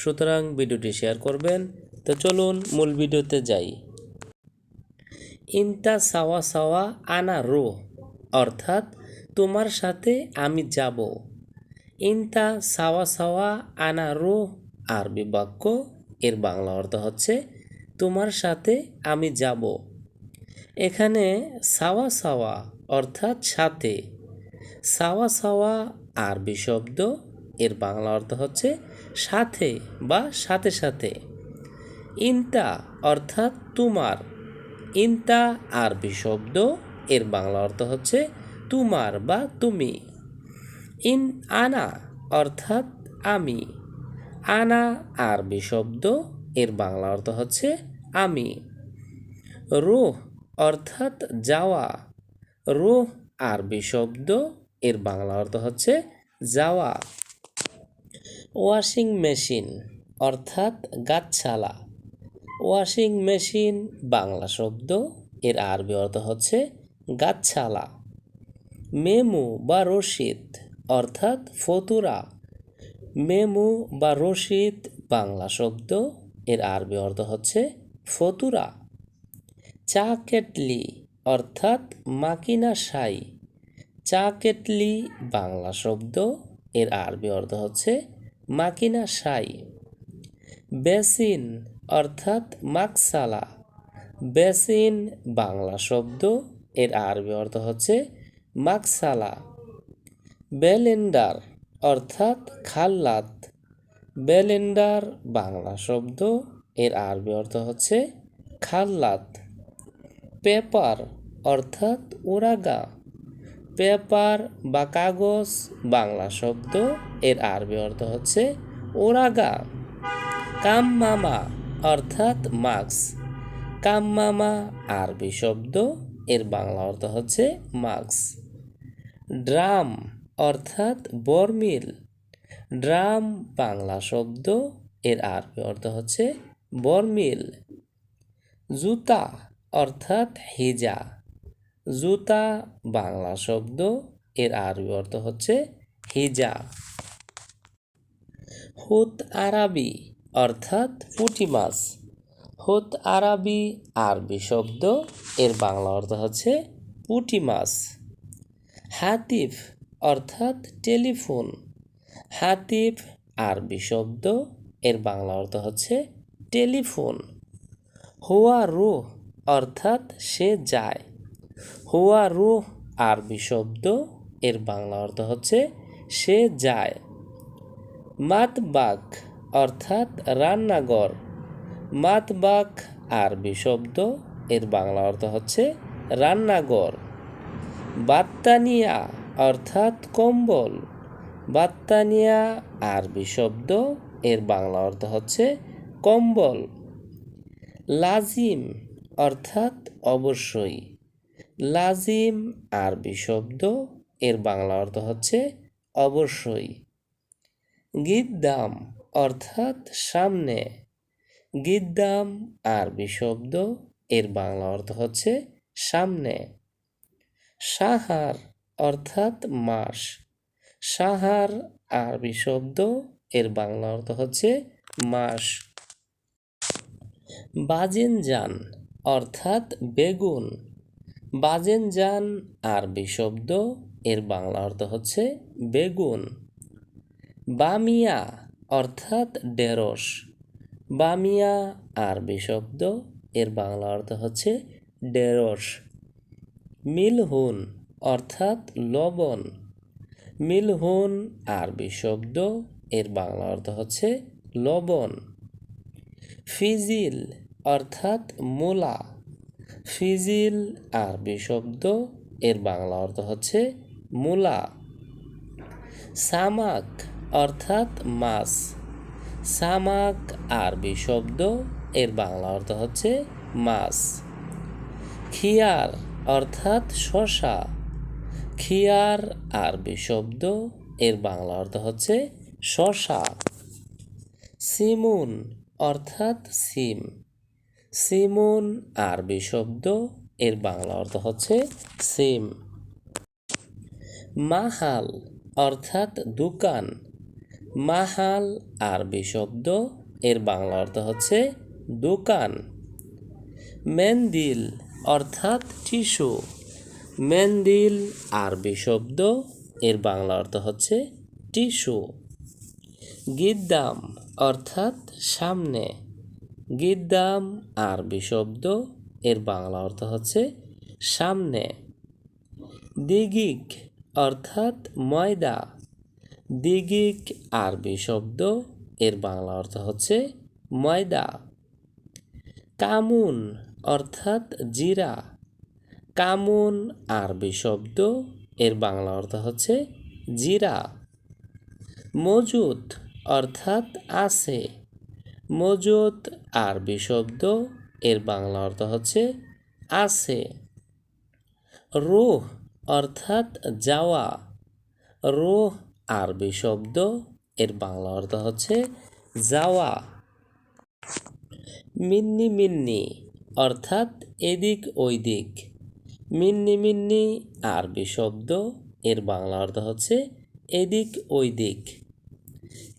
সুতরাং ভিডিওটি শেয়ার করবেন। তো চলুন মূল ভিডিওতে যাই। ইনতা সাওয়া সাওয়া আনা রো, অর্থাৎ তোমার সাথে আমি যাব। ইনতা সাওয়া সাওয়া আনা রো, আরবি বাক্য, এর বাংলা অর্থ হচ্ছে, তোমার সাথে আমি যাব। এখানে সাওয়া সাওয়া অর্থাৎ সাথে। সাওয়া সাওয়া আরবি শব্দ, এর বাংলা অর্থ হচ্ছে সাথে বা সাথে সাথে। ইনতা অর্থাৎ তোমার। ইনতা আরবি শব্দ, এর বাংলা অর্থ হচ্ছে তোমার বা তুমি। ইন আনা অর্থাৎ আমি। আনা আরবি শব্দ, এর বাংলা অর্থ হচ্ছে আমি। রুহ অর্থাৎ যাওয়া। রুহ আরবি শব্দ, এর বাংলা অর্থ হচ্ছে যাওয়া। ওয়াশিং মেশিন, অর্থাৎ গাছছালা। ওয়াশিং মেশিন, বাংলা শব্দ, এর আরবি অর্থ হচ্ছে গাছছালা। মেমু বা রশিদ, অর্থাৎ ফতুরা। মেমু বা রশিদ, বাংলা শব্দ, এর আরবি অর্থ হচ্ছে ফতুরা। চা কেটলি, অর্থাৎ মাকিনা সাই চা কেটলি, বাংলা শব্দ, এর আরবি অর্থ হচ্ছে মাকিনা সাই বেসিন অর্থাৎ মাকসালা। বেসিন বাংলা শব্দ, এর আরবি অর্থ হচ্ছে মাকসালা। বেলেন্ডার অর্থাৎ খাল্লাত। বেলেন্ডার বাংলা শব্দ, এর আরবি অর্থ হচ্ছে খাল্লাত। পেপার অর্থাৎ উরাগা পেপার বা কাগজ বাংলা শব্দ এর আরবি অর্থ হচ্ছে ওরাগা কাম মামা অর্থাৎ মাস্ক। কামমামা আরবি শব্দ, এর বাংলা অর্থ হচ্ছে মাস্ক। ড্রাম অর্থাৎ বর্মিল। ড্রাম বাংলা শব্দ, এর আরবি অর্থ হচ্ছে বর্মিল। জুতা অর্থাৎ হিজা। জুতা বাংলা শব্দ, এর আরবি অর্থ হচ্ছে হিজা। হুত আরবি অর্থাৎ পুঁটি মাছ। হুত আরবি আরবি শব্দ, এর বাংলা অর্থ হচ্ছে পুঁটি মাছ। হাতিফ অর্থাৎ টেলিফোন। হাতিফ আরবি শব্দ, এর বাংলা অর্থ হচ্ছে টেলিফোন। হুয়া রুহ অর্থাৎ সে যায়। হুয়া রুহ আরবি শব্দ, এর বাংলা অর্থ হচ্ছে সে যায়। মাতবাক, অর্থাৎ রান্নাঘর। মাতবাক আরবি শব্দ, এর বাংলা অর্থ হচ্ছে রান্নাঘর। বাত্তানিয়া, অর্থাৎ কম্বল। বাত্তানিয়া আরবি শব্দ, এর বাংলা অর্থ হচ্ছে কম্বল। লাজিম, অর্থাৎ অবশ্যই। লাজিম আরবি শব্দ, এর বাংলা অর্থ হচ্ছে অবশ্যই। গিদ্দাম, অর্থাৎ সামনে। গিদ্দাম, আরবি শব্দ, এর বাংলা অর্থ হচ্ছে সামনে। সাহার, অর্থাৎ মাস। সাহার, আরবি শব্দ, এর বাংলা অর্থ হচ্ছে মাস। বাজেনজান, অর্থাৎ বেগুন। বাজেনজান, আরবি শব্দ, এর বাংলা অর্থ হচ্ছে বেগুন। বামিয়া অর্থাৎ ঢেঁড়স। বামিয়া আরবি শব্দ, এর বাংলা অর্থ হচ্ছে ঢেঁড়স। মিলহুন অর্থাৎ লবণ। মিলহুন আরবি শব্দ, এর বাংলা অর্থ হচ্ছে লবণ। ফিজিল অর্থাৎ মূলা। ফিজিল আরবি শব্দ, এর বাংলা অর্থ হচ্ছে মূলা। সামাক অর্থাৎ মাছ সামাক আরবি শব্দ, এর বাংলা অর্থ হচ্ছে মাছ খিয়ার অর্থাৎ শশা। খিয়ার আরবি শব্দ, এর বাংলা অর্থ হচ্ছে শশা। সিমুন অর্থাৎ সিম। সিমুন আরবি শব্দ, এর বাংলা অর্থ হচ্ছে সিম। মাহাল অর্থাৎ দোকান। মাহাল আরবি শব্দ। এর বাংলা অর্থ হচ্ছে দোকান। মেন্দিল অর্থাৎ টিস্যু। মেন্দিল আরবি শব্দ। এর বাংলা অর্থ হচ্ছে টিস্যু। গিদ্দাম অর্থাৎ সামনে। গিদ্দাম আরবি শব্দ। এর বাংলা অর্থ হচ্ছে সামনে। দিগিক অর্থাৎ ময়দা। দিগিক আরবি শব্দ, এর বাংলা অর্থ হচ্ছে ময়দা। কামুন অর্থাৎ জিরা। কামুন আরবি শব্দ, এর বাংলা অর্থ হচ্ছে জিরা। মজুদ অর্থাৎ আছে। মজুদ আরবি শব্দ, এর বাংলা অর্থ হচ্ছে আছে। রুহ অর্থাৎ যাওয়া। রুহ আরবি শব্দ, এর বাংলা অর্থ হচ্ছে যাওয়া। মিন্নি মিন্নি, অর্থাৎ এদিক ওই দিক মিন্নি মিন্নি, আরবি শব্দ, এর বাংলা অর্থ হচ্ছে এদিক ওই দিক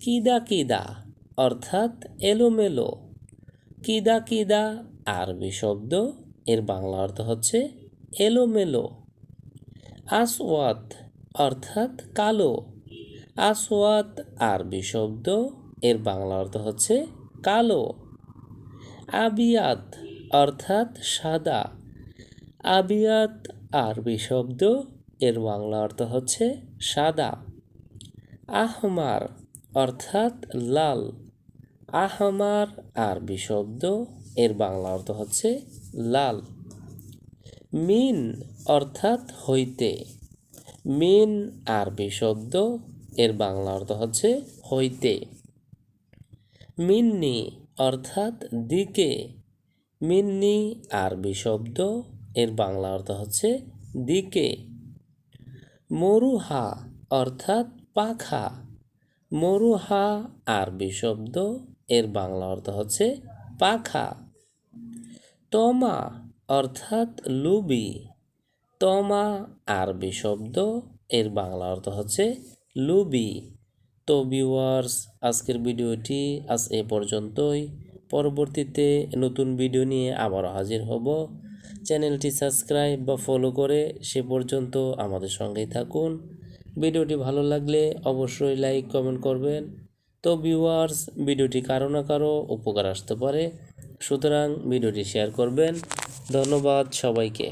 কিদা কিদা, অর্থাৎ এলোমেলো। কিদা কিদা, আরবি শব্দ, এর বাংলা অর্থ হচ্ছে এলোমেলো। আসওয়াত, অর্থাৎ কালো। আসওয়াত আরবি শব্দ, এর বাংলা অর্থ হচ্ছে কালো। আবিয়াত অর্থাৎ সাদা। আবিয়াত আরবি শব্দ, এর বাংলা অর্থ হচ্ছে সাদা। আহমার অর্থাৎ লাল। আহমার আরবি শব্দ, এর বাংলা অর্থ হচ্ছে লাল। মিন অর্থাৎ হইতে। মিন আরবি শব্দ এর বাংলা অর্থ হচ্ছে হইতে। মিন্নি অর্থাৎ দিকে। মিন্নি আরবি শব্দ, এর বাংলা অর্থ হচ্ছে দিকে। মরুহা অর্থাৎ পাখা। মরুহা আরবি শব্দ, এর বাংলা অর্থ হচ্ছে পাখা। তমা অর্থাৎ লুবি। তমা আরবি শব্দ, এর বাংলা অর্থ হচ্ছে লুবি। তো ভিউয়ার্স, আজকের ভিডিওটি আজ এ পর্যন্তই। পরবর্তীতে নতুন ভিডিও নিয়ে আবারও হাজির হব। চ্যানেলটি সাবস্ক্রাইব বা ফলো করে সে পর্যন্ত আমাদের সঙ্গেই থাকুন। ভিডিওটি ভালো লাগলে অবশ্যই লাইক, কমেন্ট করবেন। তো ভিউয়ার্স, ভিডিওটি কারও না কারও উপকার আসতে পারে। সুতরাং ভিডিওটি শেয়ার করবেন। ধন্যবাদ সবাইকে।